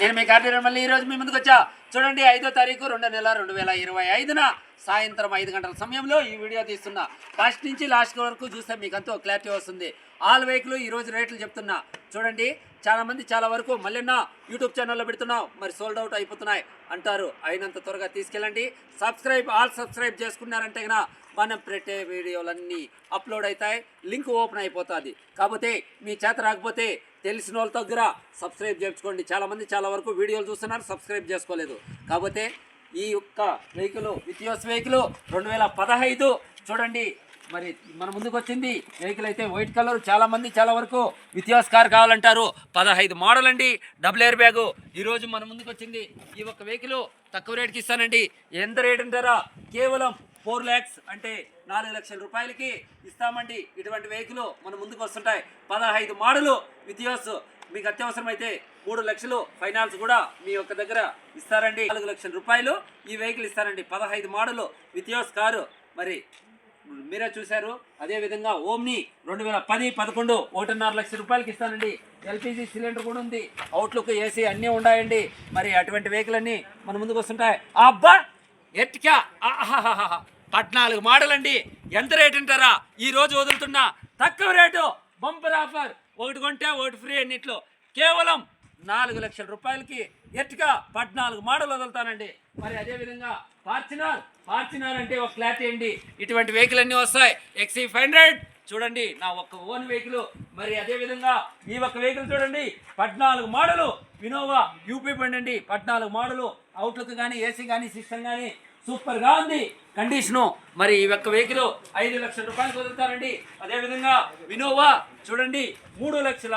నేను మీ కార్డీరం మళ్ళీ ఈ రోజు మీ ముందుకు వచ్చా. చూడండి ఐదో తారీఖు రెండు నెల రెండు వేల ఇరవై ఐదున సాయంత్రం ఐదు గంటల సమయంలో ఈ వీడియో తీస్తున్నా. ఫస్ట్ నుంచి లాస్ట్ వరకు చూస్తే మీకు అంతో క్లారిటీ వస్తుంది. ఆల్ వెహికల్ ఈరోజు రేట్లు చెప్తున్నా. చూడండి చాలామంది చాలా వరకు మళ్ళీ నా యూట్యూబ్ ఛానల్లో పెడుతున్నావు. మరి సోల్డ్ అవుట్ అయిపోతున్నాయి అంటారు. అయినంత త్వరగా తీసుకెళ్ళండి. సబ్స్క్రైబ్ ఆల్ సబ్స్క్రైబ్ చేసుకున్నారంటే కనుక మనం పెట్టే వీడియోలన్నీ అప్లోడ్ అవుతాయి. లింక్ ఓపెన్ అయిపోతుంది. కాకపోతే మీ చేత రాకపోతే తెలిసిన వాళ్ళ దగ్గర సబ్స్క్రైబ్ చేసుకోండి చాలామంది చాలా వరకు వీడియోలు చూస్తున్నారు సబ్స్క్రైబ్ చేసుకోలేదు. కాకపోతే ఈ యొక్క వెహికల్ విత్యోస్ వెహికల్ రెండు వేల పదహైదు చూడండి. మరి మన ముందుకు వచ్చింది. వెహికల్ అయితే వైట్ కలర్ చాలామంది చాలా వరకు విత్యాస్ కార్ కావాలంటారు. పదహైదు మోడల్ అండి డబుల్ ఎయిర్ బ్యాగు ఈరోజు మన ముందుకు వచ్చింది. ఈ ఒక్క వెహికల్ తక్కువ రేటుకి ఇస్తానండి. ఎంత రేట్ అంటారా? కేవలం ఫోర్ ల్యాక్స్ అంటే నాలుగు లక్షల రూపాయలకి ఇస్తామండి. ఇటువంటి వెహికల్ మన ముందుకు వస్తుంటాయి. పదహైదు మోడలు వితియోస్ మీకు అత్యవసరమైతే మూడు లక్షలు ఫైనాన్స్ కూడా మీ యొక్క దగ్గర ఇస్తారండి. నాలుగు లక్షల రూపాయలు ఈ వెహికల్ ఇస్తారండి. పదహైదు మోడలు వితియోస్ కారు. మరి మీరే చూశారు. అదే విధంగా ఓమ్ని రెండు వేల పది పదకొండు ఒకటిన్నర లక్షల రూపాయలకి ఇస్తానండి. ఎల్పిజి సిలిండర్ కూడా ఉంది. అవుట్లుక్ ఏసీ అన్నీ ఉన్నాయండి. మరి అటువంటి వెహికల్ అన్ని మన ముందుకు వస్తుంటాయి. అబ్బా! ఎట్కా పద్నాలుగు మోడల్ అండి ఎంత రేట్ అంటారా? ఈరోజు వదులుతున్నా తక్కువ రేటు. Bumper offer. ఒకటి కొంటే ఒకటి ఫ్రీ అన్నిట్లో. కేవలం నాలుగు లక్షల రూపాయలకి ఎట్గా పద్నాలుగు మోడల్ వదులుతానండి. మరి అదే విధంగా ఫార్చునర్. ఫార్చునర్ అంటే ఒక క్లారిటీ అండి ఇటువంటి వెహికల్ అన్నీ వస్తాయి. ఎక్సీ ఫైవ్ హండ్రెడ్ చూడండి నా ఒక్క ఓన్ వెహికల్ మరి అదే విధంగా ఈ ఒక్క వెహికల్ చూడండి పద్నాలుగు మోడలు వినోవా యూపీ బండి అండి. పద్నాలుగు మోడలు అవుట్లుక్ కానీ ఏసీ కానీ సిస్టమ్ కానీ సూపర్గా ఉంది. కండిషను మరి ఈ ఒక్క వెహికల్ ఐదు లక్షల రూపాయలు వదులుతారండి అదేవిధంగా వినోవా చూడండి మూడు లక్షల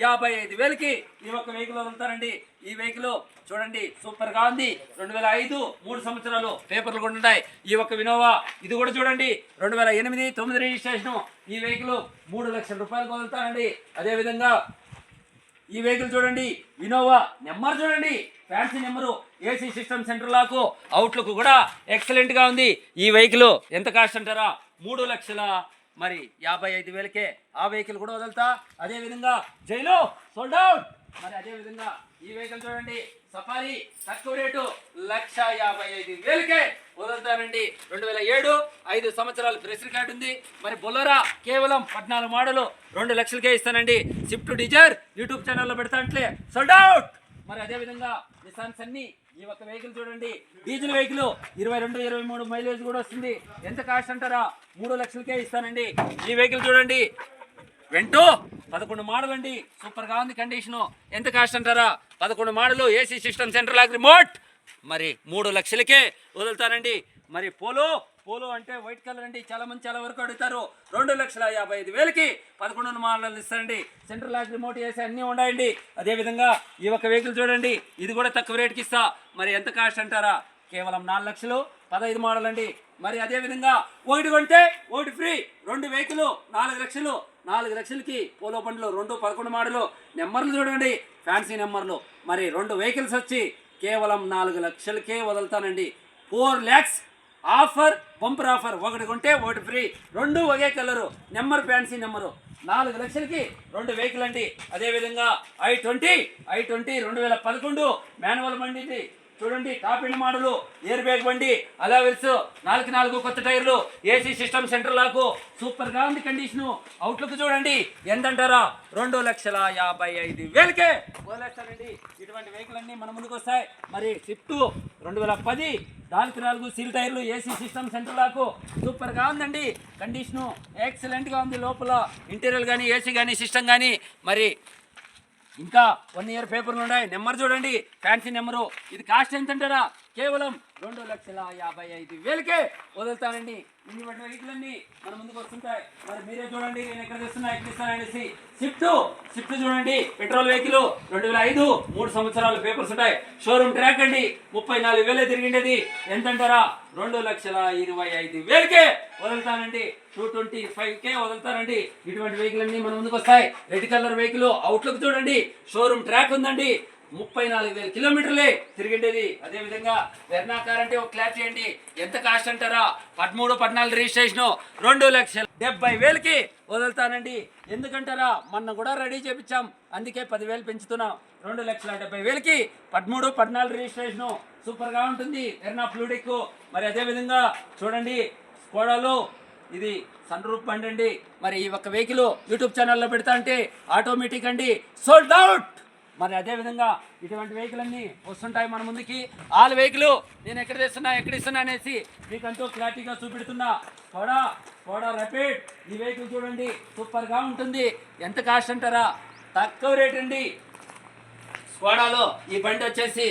యాభై ఐదు వేలకి ఈ ఒక్క వెహికల్ వదులుతారండి ఈ వెహికల్ చూడండి సూపర్గా ఉంది. రెండు వేల ఐదు మూడు సంవత్సరాలు పేపర్లు కూడా ఉన్నాయి. ఈ ఒక్క వినోవా ఇది కూడా చూడండి. రెండు వేల ఎనిమిది తొమ్మిది రిజిస్ట్రేషన్ ఈ వెహికల్ మూడు లక్షల రూపాయలు వదులుతానండి అదేవిధంగా ఈ వెహికల్ చూడండి ఇనోవా నెంబర్ చూడండి. Fancy number AC system center lock outlook కూడా ఎక్సలెంట్గా ఉంది. ఈ వెహికల్ ఎంత కాస్ట్ అంటారా? మూడు లక్షల మరి యాభై ఐదు వేలకే ఆ వెహికల్ కూడా వదులుతా. అదేవిధంగా జైలు సోల్డ్ అవుట్ మరి అదే విధంగా ఈ వెహికల్ చూడండి. సఫారీ తక్కువ రేటు లక్ష యాభై ఐదు వేలకే వదులుతానండి రెండు వేల ఏడు ఐదు సంవత్సరాలు ప్రెస్ రికార్డు ఉంది. మరి బొలరా కేవలం పద్నాలుగు మోడలు రెండు లక్షలకే ఇస్తానండి. స్విఫ్ట్ డిజైర్ యూట్యూబ్ ఛానల్లో పెడతాంట్లే సోల్డ్ అవుట్ మరి అదే విధంగా నిసాన్స్ అన్ని ఈ ఒక్క వెహికల్ చూడండి. డీజిల్ వెహికల్ ఇరవై రెండు ఇరవై మూడు మైలేజ్ కూడా వస్తుంది. ఎంత కాస్ట్ అంటారా? మూడు లక్షలకే ఇస్తానండి. ఈ వెహికల్ చూడండి. వెంటూ పదకొండు మోడల్ అండి సూపర్గా ఉంది కండిషను ఎంత కాస్ట్ అంటారా? పదకొండు model AC system center lock remote మరి మూడు లక్షలకే వదులుతారండి. మరి పోలో పోలో అంటే వైట్ కలర్ అండి. చాలా మంది చాలా వరకు అడుగుతారు. రెండు లక్షల యాభై ఐదు వేలకి పదకొండు మోడల్ ఇస్తారండి. సెంట్రల్ లాక్ రిమోట్ వేసి అన్నీ ఉన్నాయండి. అదేవిధంగా ఈ ఒక్క వెహికల్ చూడండి. ఇది కూడా తక్కువ రేటుకి ఇస్తా. మరి ఎంత కాస్ట్ అంటారా? కేవలం నాలుగు లక్షలు. పదహైదు మోడల్ అండి మరి అదేవిధంగా ఒకటి కొంటే ఒకటి ఫ్రీ రెండు వెహికల్ నాలుగు లక్షలు. నాలుగు లక్షలకి పోలో బండ్లు రెండు పదకొండు మాడలు. నెంబర్లు చూడండి ఫ్యాన్సీ నెంబర్లు. మరి రెండు వెహికల్స్ వచ్చి కేవలం నాలుగు లక్షలకే వదులుతానండి. Four lakhs offer bumper offer. ఒకటి కొంటే ఒకటి ఫ్రీ. రెండు ఒకే కలరు. Number fancy number. నాలుగు లక్షలకి రెండు వెహికల్ అండి. అదేవిధంగా ఐ ట్వంటీ ఐ ట్వంటీ రెండు వేల పదకొండు. మాన్యువల్ బండి చూడండి top end model air bag బండి అలావెల్స్ నాలుగు నాలుగు కొత్త టైర్లు ఏసీ సిస్టమ్ సెంటర్ లాకు సూపర్గా ఉంది కండిషను అవుట్లుక్ చూడండి ఎంతంటారా రెండు లక్షల యాభై ఐదు వేలకే. పోలేస్తారండి ఇటువంటి వెహికల్ అన్ని మన ముందుకు వస్తాయి. మరి స్విఫ్ట్ రెండు వేల పది నాలుగు నాలుగు సీల్ టైర్లు ఏసీ సిస్టమ్ సెంటర్ లాకు సూపర్గా ఉందండి. కండిషను ఎక్సలెంట్గా ఉంది లోపల. ఇంటీరియర్ కానీ ఏసీ కానీ సిస్టమ్ కానీ మరి ఇంకా వన్ ఇయర్ పేపర్లు ఉన్నాయి. నెంబర్ చూడండి. ఫ్యాన్సీ నెంబరు ఇది కాస్ట్ ఎంత అంటారా కేవలం రెండు లక్షల యాభై ఐదు వేలకే వదులుతానండి ఇన్ని పట్టిన వెహికల్ అన్ని మన ముందుకు వస్తుంటాయి. మరి మీరే చూడండి నేను ఎక్కడ తెస్తున్నా ఎక్కడ ఇస్తాను అనేసి. షిఫ్ట్ చూడండి. పెట్రోల్ వెహికల్ రెండు వేల ఐదు మూడు సంవత్సరాలు పేపర్స్ ఉంటాయి. షోరూమ్ ట్రాక్ అండి. ముప్పై నాలుగు వేలే తిరిగిండేది. ఎంత అంటారా రెండు లక్షల ఇరవై ఐదు వేలకే వదులుతానండి. టూ ట్వంటీ ఫైవ్ కే వదులుతానండి ఇటువంటి వెహికల్ అన్ని మన ముందుకు వస్తాయి. రెడ్ కలర్ వెహికల్ అవుట్లుక్ చూడండి. షోరూమ్ ట్రాక్ ఉందండి. ముప్పై నాలుగు వేల కిలోమీటర్లే తిరిగిండేది అదే విధంగా వెర్నా కార్ అంటే ఒక క్లాప్ చేయండి. ఎంత కాస్ట్ అంటారా? పదమూడు పద్నాలుగు రిజిస్ట్రేషన్ రెండు లక్షల డెబ్బై వేలకి వదులుతానండి. ఎందుకంటారా? మొన్న కూడా రెడీ చేపించాం. అందుకే పదివేలు పెంచుతున్నాం. రెండు లక్షల డెబ్బై వేలకి పదమూడు పద్నాలుగు రిజిస్ట్రేషను సూపర్గా ఉంటుంది. ఎర్నా ఫ్లూడిక్. మరి అదేవిధంగా చూడండి స్కోడాలో ఇది సన్ రూప్ బండి అండి. మరి ఈ ఒక్క వెహికల్ యూట్యూబ్ ఛానల్లో పెడతా అంటే ఆటోమేటిక్ అండి. సోల్డ్ అవుట్ మరి అదే విధంగా ఇటువంటి వెహికల్ అన్నీ వస్తుంటాయి మన ముందుకి. ఆల్ వెహికల్ నేను ఎక్కడ తెస్తున్నా ఎక్కడ ఇస్తున్నా అనేసి మీకు క్లారిటీగా చూపెడుతున్నా. కూడా కూడా రపిడ్ ఈ వెహికల్ చూడండి సూపర్గా ఉంటుంది. ఎంత కాస్ట్ అంటారా? తక్కువ రేట్ అండి. స్కోడాలో ఈ బండి వచ్చేసి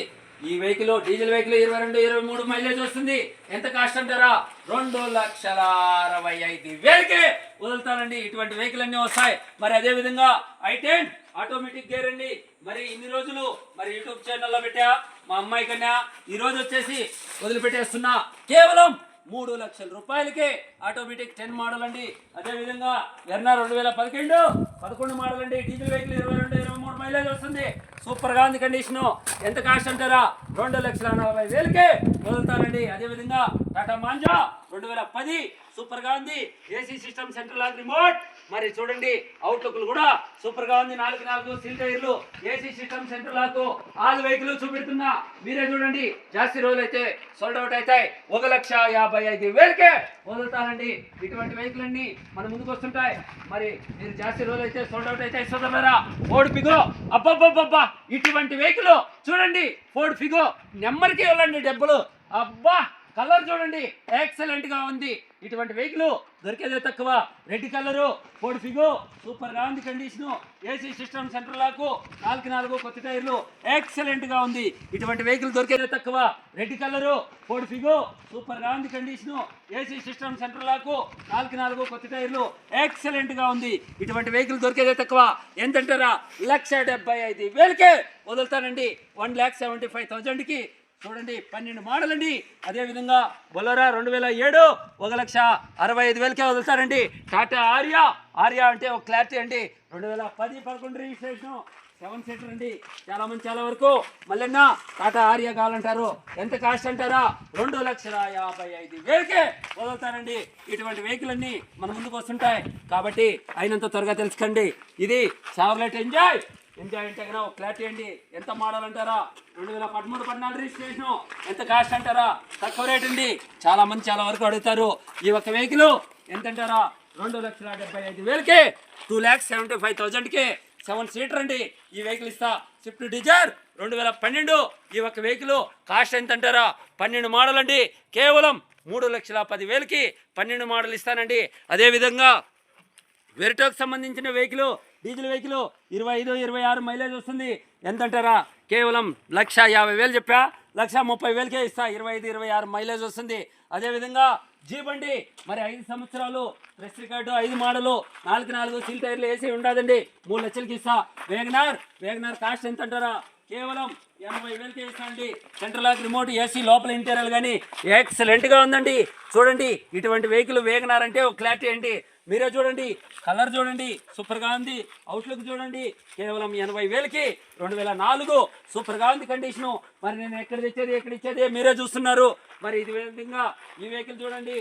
ఈ వెహికల్ డీజిల్ వెహికల్ ఇరవై రెండు ఇరవై మూడు మైలేజ్ వస్తుంది. ఎంత కాస్ట్ అంటారా? రెండు లక్షల అరవై ఐదు వేలకే వదులుతానండి. ఇటువంటి వెహికల్ అన్నీ వస్తాయి. మరి అదే విధంగా ఐ టెన్ ఆటోమేటిక్ గేర్ అండి. మరి ఇన్ని రోజులు మరి యూట్యూబ్ ఛానల్లో పెట్టా మా అమ్మాయి కన్నా. ఈరోజు వచ్చేసి వదిలిపెట్టేస్తున్నా కేవలం మూడు లక్షల రూపాయలకే ఆటోమేటిక్ టెన్ మోడల్ అండి అదే విధంగా ఎర్నా రెండు వేల పదకొండు పదకొండు మోడల్ అండి డీజిల్ వెహికల్ ఇరవై రెండు ఇరవై మూడు మైలేజ్ వస్తుంది. సూపర్గా ఉంది కండిషన్. ఎంత కాస్ట్ అంటారా? రెండు లక్షల నలభై వేలకే వదులుతానండి అదే విధంగా టాటా మాంజా రెండు వేల పది సూపర్గా ఉంది. AC system central remote. మరి చూడండి అవుట్లుక్లు కూడా సూపర్గా ఉంది. నాలుగు నాలుగు సీల్ టైర్లు ఏసీ సిస్టమ్ సెంటర్ లాతో ఆల్ వెహికల్ చూపెడుతున్నా. మీరే చూడండి జాస్తి రోజులు అయితే సోల్డ్ అవుట్ అవుతాయి. ఒక లక్ష యాభై ఐదు వేలకే వదులుతానండి ఇటువంటి వెహికల్ అన్ని మన ముందుకు వస్తుంటాయి. మరి మీరు జాస్తి రోజులు అయితే సోల్డ్ అవుట్ అవుతాయి. సోదరులారా ఫోర్డ్ ఫిగో అబ్బబ్బబ్బబ్బా ఇటువంటి వెహికల్ చూడండి ఫోర్డ్ ఫిగో నెంబర్కి వెళ్ళండి డబ్బులు. అబ్బా కలర్ చూడండి ఎక్సలెంట్గా ఉంది. ఇటువంటి వెహికల్ దొరికేదే తక్కువ. రెడ్ కలరు ఫోర్డ్ ఫిగో సూపర్గా ఉంది ఏసీ సిస్టమ్ సెంటర్ లాకు నాలుగు నాలుగు కొత్త టైర్లు. ఎక్సలెంట్గా ఉంది. ఇటువంటి వెహికల్ దొరికేదే తక్కువ. రెడ్ కలరు ఫోర్డ్ ఫిగో సూపర్గా ఉంది ఏసీ సిస్టమ్ సెంటర్ లాకు నాలుగు నాలుగు కొత్త టైర్లు. ఎక్సలెంట్గా ఉంది. ఇటువంటి వెహికల్ దొరికేదే తక్కువ. ఎంతంటారా? లక్ష డెబ్బై ఐదు వేలకే వదులుతానండి. వన్ ల్యాక్ సెవెంటీ ఫైవ్ థౌజండ్కి చూడండి పన్నెండు మోడల్ అండి అదేవిధంగా బొలరా రెండు వేల ఏడు ఒక లక్ష అరవై ఐదు వేలకే వదులుతారండి. టాటా ఆర్యా. ఆర్యా అంటే ఒక క్లారిటీ అండి. రెండు వేల పది పదకొండు రిజిస్ట్రేషన్. సెవెన్ సీటర్ అండి. చాలా మంది చాలా వరకు మళ్ళీ టాటా ఆర్యా కావాలంటారు. ఎంత కాస్ట్ అంటారా? రెండు లక్షల యాభై ఐదు వేలకే వదులుతారండి. ఇటువంటి వెహికల్ అన్ని మన ముందుకు వస్తుంటాయి. కాబట్టి అయినంత త్వరగా తెలుసుకోండి. ఇది సావర్లెట్ ఎంజాయ్. ఎంజాయ్ అంటే కన్నా ఒక క్లారిటీ అండి ఎంత మోడల్ అంటారా? రెండు వేల పదమూడు పద్నాలుగు రిజిస్ట్రేషన్ ఎంత కాస్ట్ అంటారా? తక్కువ రేట్ అండి చాలా మంది చాలా వరకు అడుగుతారు. ఈ ఒక్క వెహికల్ ఎంత అంటారా? రెండు లక్షల డెబ్బై ఐదు వేలకి టూ ల్యాక్స్ సెవెంటీ ఫైవ్ థౌజండ్కి సెవెన్ సీటర్ అండి. ఈ వెహికల్ ఇస్తా. స్విఫ్ట్ డిజైర్ రెండు వేల పన్నెండు. ఈ ఒక్క వెహికల్ కాస్ట్ ఎంత అంటారా? పన్నెండు మోడల్ అండి. కేవలం మూడు లక్షల పది వేలకి పన్నెండు మోడల్ ఇస్తానండి. అదేవిధంగా వెరిటోకి సంబంధించిన వెహికల్ డీజిల్ వెహికల్ ఇరవై ఐదు ఇరవై ఆరు మైలేజ్ వస్తుంది. ఎంత అంటారా కేవలం లక్ష యాభై వేలు చెప్పా. లక్ష ముప్పై వేలకే ఇస్తా. ఇరవై ఐదు ఇరవై ఆరు మైలేజ్ వస్తుంది. అదేవిధంగా జీప్ అండి మరి ఐదు సంవత్సరాలు ప్రెస్ రికార్డు ఐదు మోడలు నాలుగు నాలుగు సీల్ టైర్లు వేసి ఉండదండి. మూడు లక్షలకి ఇస్తా. వేగనార్ వేగనార్ కాస్ట్ ఎంత అంటారా కేవలం ఎనభై వేలకే ఇస్తా అండి. సెంట్రల్ లాక్ రిమోట్ ఏసీ లోపల ఇంటీరియర్ కానీ ఎక్సలెంట్గా ఉందండి. చూడండి ఇటువంటి వెహికల్ వేగనార్ అంటే ఒక క్లారిటీ అండి. మీరే చూడండి. కలర్ చూడండి. సూపర్గా ఉంది. అవుట్లుక్ చూడండి. కేవలం ఎనభై వేలకి రెండు వేల నాలుగు సూపర్గా ఉంది కండిషను మరి నేను ఎక్కడ తెచ్చేది ఎక్కడ ఇచ్చేది మీరే చూస్తున్నారు. మరి ఇది విధంగా ఈ వెహికల్ చూడండి.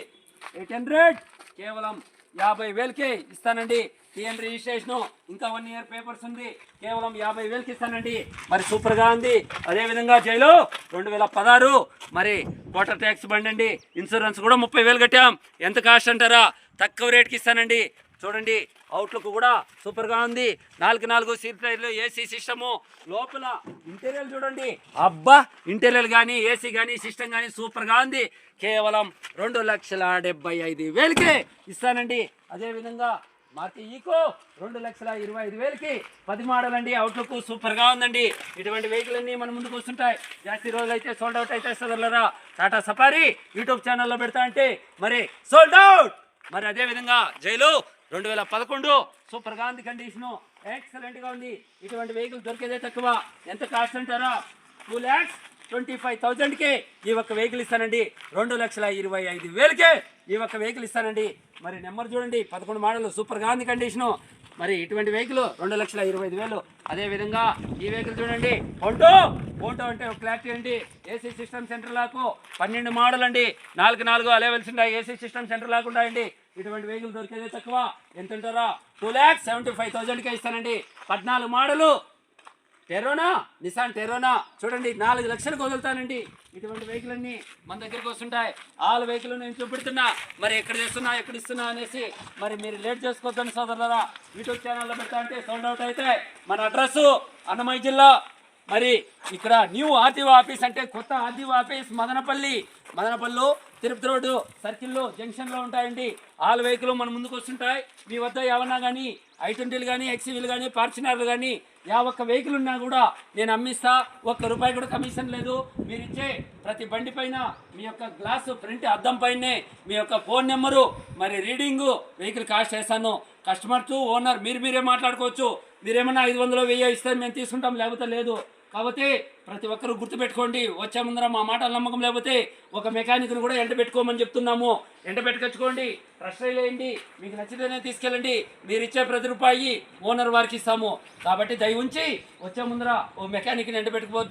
ఎయిట్ హండ్రెడ్ కేవలం యాభై వేలకే ఇస్తానండి. పిఎం రిజిస్ట్రేషన్ ఇంకా వన్ ఇయర్ పేపర్స్ ఉంది. కేవలం యాభై వేలకి ఇస్తానండి. మరి సూపర్గా ఉంది. అదేవిధంగా జైలు రెండు వేల పదహారు. మరి వాటర్ ట్యాక్స్ బండి అండి. ఇన్సూరెన్స్ కూడా ముప్పై వేలు కట్టాం. ఎంత కాస్ట్ అంటారా? తక్కువ రేట్కి ఇస్తానండి. చూడండి అవుట్లుక్ కూడా సూపర్గా ఉంది. నాలుగు నాలుగు సీట్ టైర్లు ఏసీ సిస్టము లోపల ఇంటీరియర్ చూడండి. అబ్బా ఇంటీరియర్ కానీ ఏసీ కానీ సిస్టమ్ కానీ సూపర్గా ఉంది. కేవలం రెండు లక్షల డెబ్బై ఐదు వేలకే ఇస్తానండి. అదేవిధంగా మారుతి ఈకో. రెండు లక్షల ఇరవై ఐదు వేలకి పది మోడల్ అండి అవుట్లుక్ సూపర్గా ఉందండి. ఇటువంటి వెహికల్ అన్ని మన ముందుకు వస్తుంటాయి. జాస్తి రోజులు అయితే సోల్డ్ అవుట్ అయితే సదర్లరా. టాటా సఫారీ యూట్యూబ్ ఛానల్లో పెడతా అంటే మరి సోల్డ్ అవుట్ మరి అదే విధంగా జైలు రెండు వేల పదకొండు సూపర్గా ఉంది కండిషను ఎక్సలెంట్గా ఉంది. ఇటువంటి వెహికల్ దొరికేదే తక్కువ. ఎంత కాస్ట్ అంటారా? టూ ల్యాక్స్ ట్వంటీ ఫైవ్ థౌజండ్కే ఈ ఒక్క వెహికల్ ఇస్తానండి. రెండు లక్షల ఇరవై ఐదు వేలకే ఈ ఒక్క వెహికల్ ఇస్తానండి. మరి నెంబర్ చూడండి. పదకొండు మోడల్ సూపర్గా ఉంది కండిషను. మరి ఇటువంటి వెహికల్ రెండు లక్షల ఇరవై ఐదు వేలు. అదే విధంగా ఈ వెహికల్ చూడండి. ఫోటో! ఫోటో అంటే ఒక క్లారిటీ అండి ఏసీ సిస్టమ్ సెంటర్ లాకు పన్నెండు మోడల్ అండి నాలుగు నాలుగు అలెవెల్స్ ఉంటాయి ఏసీ సిస్టమ్ సెంటర్ లాగా ఉంటాయండి ఇటువంటి వెహికల్ దొరికేదే తక్కువ. ఎంత ఉంటారా? టూ ల్యాక్స్ సెవెంటీ ఫైవ్ థౌజండ్కే ఇస్తానండి. పద్నాలుగు మోడలు టెరోనా? నిసాన్ టెరోనా? చూడండి నాలుగు లక్షలకు వదులుతానండి ఇటువంటి వెహికల్ అన్ని మన దగ్గరికి వస్తుంటాయి. ఆల్ వెహికల్ నేను చూపెడుతున్నా. మరి ఎక్కడ చేస్తున్నా ఎక్కడ ఇస్తున్నా అనేసి మరి మీరు లేట్ చేసుకోవద్దని సోదరులరా. యూట్యూబ్ ఛానల్లో పెడతా అంటే సౌండ్ అవుట్ అయితే మన అడ్రస్ అన్నమయ్య జిల్లా. మరి ఇక్కడ న్యూ ఆర్టీఓ ఆఫీస్ అంటే కొత్త RTO office Madanapalle. Madanapalle Tirupati road సర్కిల్లో జంక్షన్లో ఉంటాయండి. ఆల్ వెహికల్ మన ముందుకు వస్తుంటాయి. మీ వద్ద ఏమన్నా కానీ ఐ ట్వంటీలు కానీ ఎక్సీవీలు కానీ ఫార్చునర్లు కానీ యా ఒక్క వెహికల్ ఉన్నా కూడా నేను అమ్మిస్తా. ఒక్క రూపాయి కూడా కమిషన్ లేదు. మీరు ఇచ్చే ప్రతి బండి పైన మీ యొక్క గ్లాసు ప్రింట్ అద్దం పైనే మీ యొక్క ఫోన్ నెంబరు మరి రీడింగు వెహికల్ కాస్ట్ చేస్తాను కస్టమర్సు ఓనర్ మీరు మీరే మాట్లాడుకోవచ్చు. మీరేమన్నా ఐదు వందలు వెయ్యి ఇస్తే మేము తీసుకుంటాం లేకపోతే లేదు. కాబట్టి ప్రతి ఒక్కరు గుర్తుపెట్టుకోండి వచ్చే ముందర మా మాటలు నమ్మకం లేకపోతే ఒక మెకానిక్ను కూడా ఎండ పెట్టుకోమని చెప్తున్నాము. ఎండ పెట్టుకొచ్చుకోండి ట్రస్ట్ వేయండి మీకు నచ్చితేనే తీసుకెళ్ళండి మీరు ఇచ్చే ప్రతి రూపాయి ఓనర్ వారికి ఇస్తాము. కాబట్టి దయ ఉంచి వచ్చే ముందర ఓ మెకానిక్ని ఎండ పెట్టుకో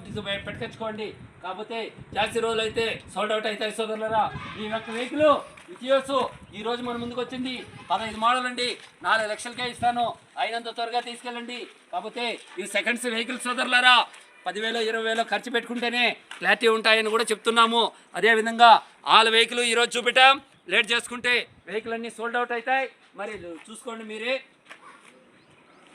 పెట్టుకొచ్చుకోండి. కాకపోతే జాస్తి రోజులు అయితే సోల్డ్ అవుట్ అవుతాయి సోదరులరా. ఈ యొక్క వెహికల్ ఇటియోస్ ఈ రోజు మన ముందుకు వచ్చింది. పదహైదు మోడల్ అండి. నాలుగు లక్షలకే ఇస్తాను. అయినంత త్వరగా తీసుకెళ్ళండి. కాకపోతే ఈ సెకండ్స్ వెహికల్ సోదరులరా పదివేలు ఇరవై వేలు ఖర్చు పెట్టుకుంటేనే క్లారిటీ ఉంటాయని కూడా చెప్తున్నాము. అదేవిధంగా ఆల్ వెహికల్ ఈరోజు చూపెట్టాం. లేట్ చేసుకుంటే వెహికల్ అన్నీ సోల్డ్ అవుట్ అవుతాయి మరి చూసుకోండి మీరే.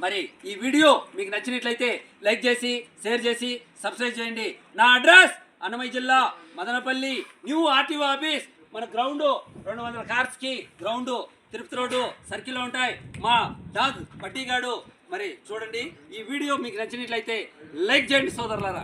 మరి ఈ వీడియో మీకు నచ్చినట్లయితే లైక్ చేసి షేర్ చేసి సబ్స్క్రైబ్ చేయండి. నా అడ్రస్ అన్నమయ్య జిల్లా మదనపల్లి న్యూ ఆర్టీఓ ఆఫీస్. మన గ్రౌండ్ రెండు వందల కార్స్కి గ్రౌండ్ తిరుపతి రోడ్డు సర్కిల్లో ఉంటాయి. మా డాగ్ పట్టిగాడు మరి చూడండి ఈ వీడియో మీకు నచ్చినట్లయితే లైక్ చేయండి సోదరులారా.